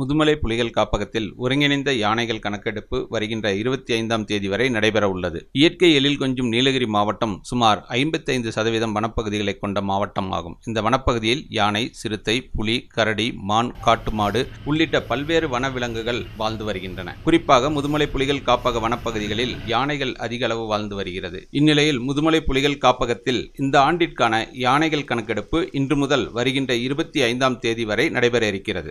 முதுமலை புலிகள் காப்பகத்தில் ஒருங்கிணைந்த யானைகள் கணக்கெடுப்பு வருகின்ற இருபத்தி ஐந்தாம் தேதி வரை நடைபெற உள்ளது. இயற்கை எழில் கொஞ்சும் நீலகிரி மாவட்டம் சுமார் ஐம்பத்தைந்து சதவீதம் வனப்பகுதிகளை கொண்ட மாவட்டம் ஆகும். இந்த வனப்பகுதியில் யானை சிறுத்தை புலி கரடி மான் காட்டு மாடு உள்ளிட்ட பல்வேறு வனவிலங்குகள் வாழ்ந்து வருகின்றன. குறிப்பாக முதுமலை புலிகள் காப்பக வனப்பகுதிகளில் யானைகள் அதிக அளவு வாழ்ந்து வருகிறது. இந்நிலையில் முதுமலை புலிகள் காப்பகத்தில் இந்த ஆண்டிற்கான யானைகள் கணக்கெடுப்பு இன்று முதல் வருகின்ற இருபத்தி ஐந்தாம் தேதி வரை நடைபெற இருக்கிறது.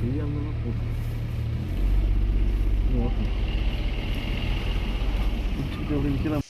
aqui e anda na puta. Nossa. Deixa eu ver o que